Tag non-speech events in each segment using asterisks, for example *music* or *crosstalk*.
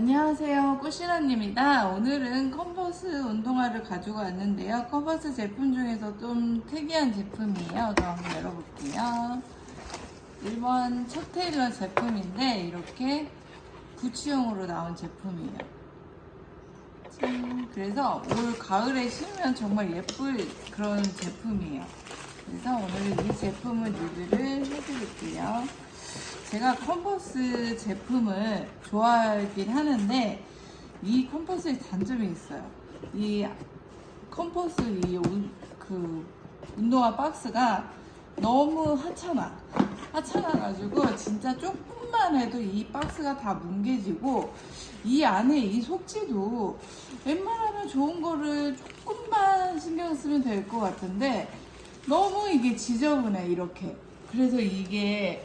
안녕하세요. 꾸시나입니다. 오늘은 컨버스 운동화를 가지고 왔는데요. 컨버스 제품 중에서 좀 특이한 제품이에요. 그럼 한번 열어볼게요. 1번 첫 테일러 제품인데 이렇게 부츠용으로 나온 제품이에요. 짠. 그래서 올 가을에 신으면 정말 예쁠 그런 제품이에요. 그래서 오늘 이 제품을 리뷰를 해드릴게요. 제가 컨버스 제품을 좋아하긴 하는데 이 컨버스의 단점이 있어요. 이 컨버스 이 운- 그 운동화 박스가 너무 하찮아. 하찮아가지고 진짜 조금만 해도 이 박스가 다 뭉개지고 이 안에 이 속지도 웬만하면 좋은 거를 조금만 신경 쓰면 될 것 같은데 너무 이게 지저분해 이렇게. 그래서 이게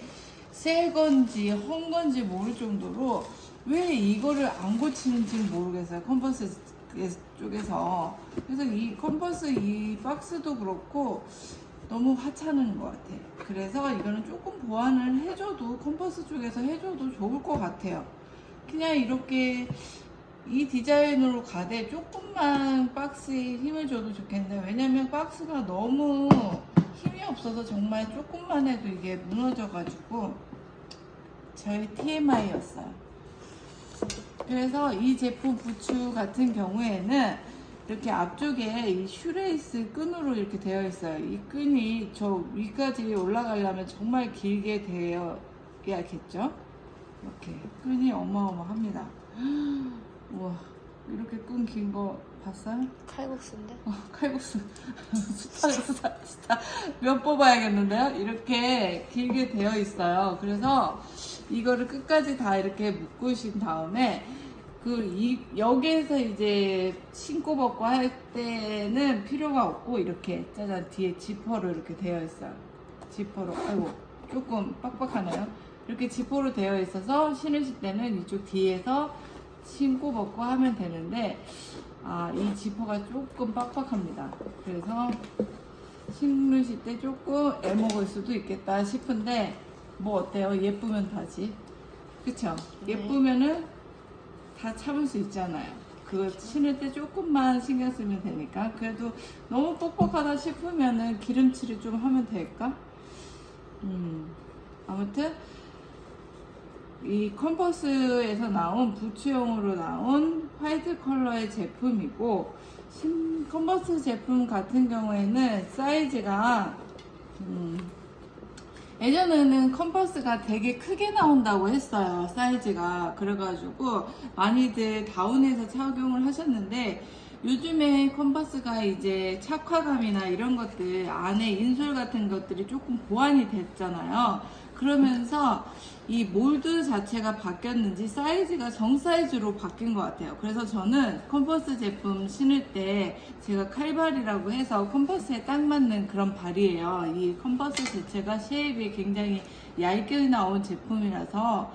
새 건지 헝 건지 모를 정도로 왜 이거를 안 고치는지 모르겠어요. 컨버스 쪽에서. 그래서 이 컨버스 이 박스도 그렇고 너무 하찮은 것 같아. 그래서 이거는 조금 보완을 해줘도 컨버스 쪽에서 해줘도 좋을 것 같아요. 그냥 이렇게 이 디자인으로 가되 조금만 박스에 힘을 줘도 좋겠는데 왜냐면 박스가 너무 힘이 없어서 정말 조금만 해도 이게 무너져가지고 저희 TMI였어요. 그래서 이 제품 부츠 같은 경우에는 이렇게 앞쪽에 이 슈레이스 끈으로 이렇게 되어 있어요. 이 끈이 저 위까지 올라가려면 정말 길게 되어야겠죠? 이렇게 끈이 어마어마합니다. *gasps* 우와 이렇게 끈 긴 거 봤어요? 칼국수인데? 어, 칼국수 수타 수타 수타 몇 뽑아야겠는데요? 이렇게 길게 되어 있어요. 그래서 이거를 끝까지 다 이렇게 묶으신 다음에 그 이 여기에서 이제 신고 벗고 할 때는 필요가 없고 이렇게 짜잔 뒤에 지퍼로 이렇게 되어 있어요. 지퍼로 아이고 조금 빡빡하네요. 이렇게 지퍼로 되어 있어서 신으실 때는 이쪽 뒤에서 신고 벗고 하면 되는데 아, 이 지퍼가 조금 빡빡합니다. 그래서 신으실 때 조금 애먹을 수도 있겠다 싶은데 뭐 어때요? 예쁘면 다지. 그쵸? 네. 예쁘면은 다 참을 수 있잖아요. 그거 신을 때 조금만 신경 쓰면 되니까. 그래도 너무 뻑뻑하다 싶으면은 기름칠을 좀 하면 될까? 음. 아무튼 이 컨버스에서 나온 부츠용으로 나온 화이트 컬러의 제품이고 신- 컨버스 제품 같은 경우에는 사이즈가 음, 예전에는 컨버스가 되게 크게 나온다고 했어요 사이즈가. 그래가지고 많이들 다운해서 착용을 하셨는데 요즘에 컨버스가 이제 착화감이나 이런 것들 안에 인솔 같은 것들이 조금 보완이 됐잖아요 그러면서 이 몰드 자체가 바뀌었는지 사이즈가 정 사이즈로 바뀐 것 같아요. 그래서 저는 컨버스 제품 신을 때 제가 칼발이라고 해서 컨버스에 딱 맞는 그런 발이에요. 이 컨버스 자체가 쉐입이 굉장히 얇게 나온 제품이라서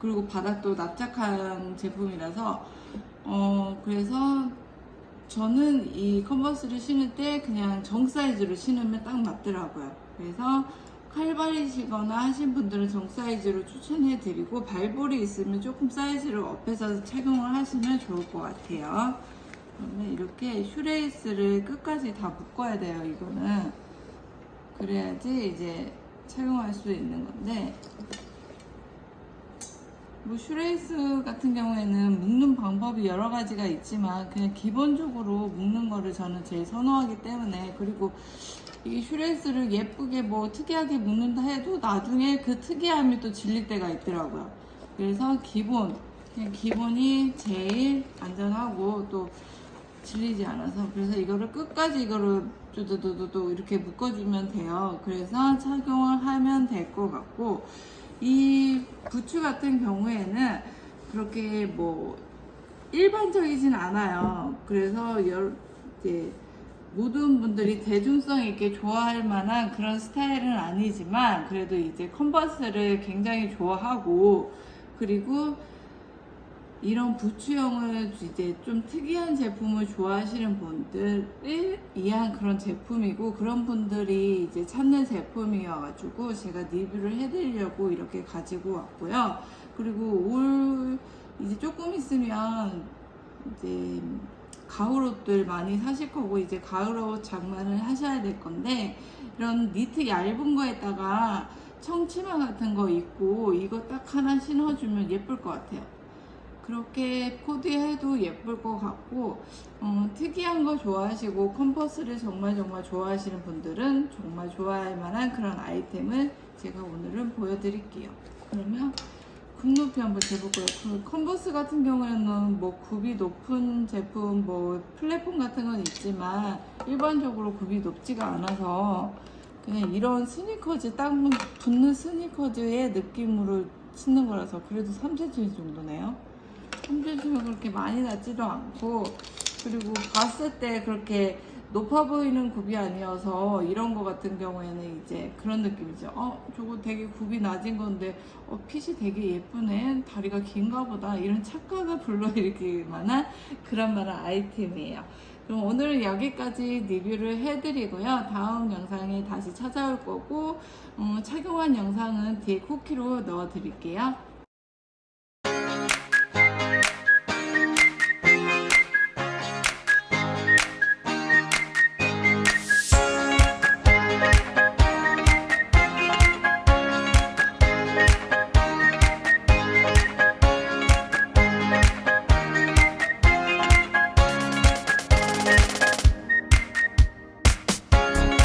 그리고 바닥도 납작한 제품이라서 어 그래서 저는 이 컨버스를 신을 때 그냥 정 사이즈로 신으면 딱 맞더라고요. 그래서 칼발이시거나 하신 분들은 정 사이즈로 추천해 드리고 발볼이 있으면 조금 사이즈를 업해서 착용을 하시면 좋을 것 같아요. 그러면 이렇게 슈레이스를 끝까지 다 묶어야 돼요. 이거는 그래야지 이제 착용할 수 있는 건데 뭐 슈레이스 같은 경우에는 묶는 방법이 여러 가지가 있지만 그냥 기본적으로 묶는 거를 저는 제일 선호하기 때문에 그리고 이 슈레이스를 예쁘게 뭐 특이하게 묶는다 해도 나중에 그 특이함이 또 질릴 때가 있더라고요. 그래서 기본 기본이 제일 안전하고 또 질리지 않아서 그래서 이거를 끝까지 이거를 뚜두두두두 이렇게 묶어주면 돼요. 그래서 착용을 하면 될 것 같고 이 부츠 같은 경우에는 그렇게 뭐 일반적이진 않아요. 그래서 여, 이제 모든 분들이 대중성 있게 좋아할 만한 그런 스타일은 아니지만 그래도 이제 컨버스를 굉장히 좋아하고 그리고 이런 부츠형을 이제 좀 특이한 제품을 좋아하시는 분들을 위한 그런 제품이고 그런 분들이 이제 찾는 제품이어가지고 제가 리뷰를 해드리려고 이렇게 가지고 왔고요. 그리고 올 이제 조금 있으면 이제 가을 옷들 많이 사실 거고 이제 가을 옷 장만을 하셔야 될 건데 이런 니트 얇은 거에다가 청치마 같은 거 입고 이거 딱 하나 신어주면 예쁠 것 같아요. 그렇게 코디해도 예쁠 것 같고 어, 특이한 거 좋아하시고 컴퍼스를 정말 정말 좋아하시는 분들은 정말 좋아할 만한 그런 아이템을 제가 오늘은 보여드릴게요. 그러면 굽 높이 한번 재볼까요? 그 컨버스 같은 경우에는 뭐 굽이 높은 제품, 뭐 플랫폼 같은 건 있지만 일반적으로 굽이 높지가 않아서 그냥 이런 스니커즈 딱 붙는 스니커즈의 느낌으로 신는 거라서 그래도 3cm 정도네요. 3cm면 그렇게 많이 낮지도 않고 그리고 봤을 때 그렇게 높아 보이는 굽이 아니어서 이런 거 같은 경우에는 이제 그런 느낌이죠. 어, 저거 되게 굽이 낮은 건데 어, 핏이 되게 예쁘네. 다리가 긴가 보다. 이런 착각을 불러일으킬 만한 그런 만한 아이템이에요. 그럼 오늘은 여기까지 리뷰를 해드리고요. 다음 영상에 다시 찾아올 거고 어, 착용한 영상은 뒤에 쿠키로 넣어드릴게요.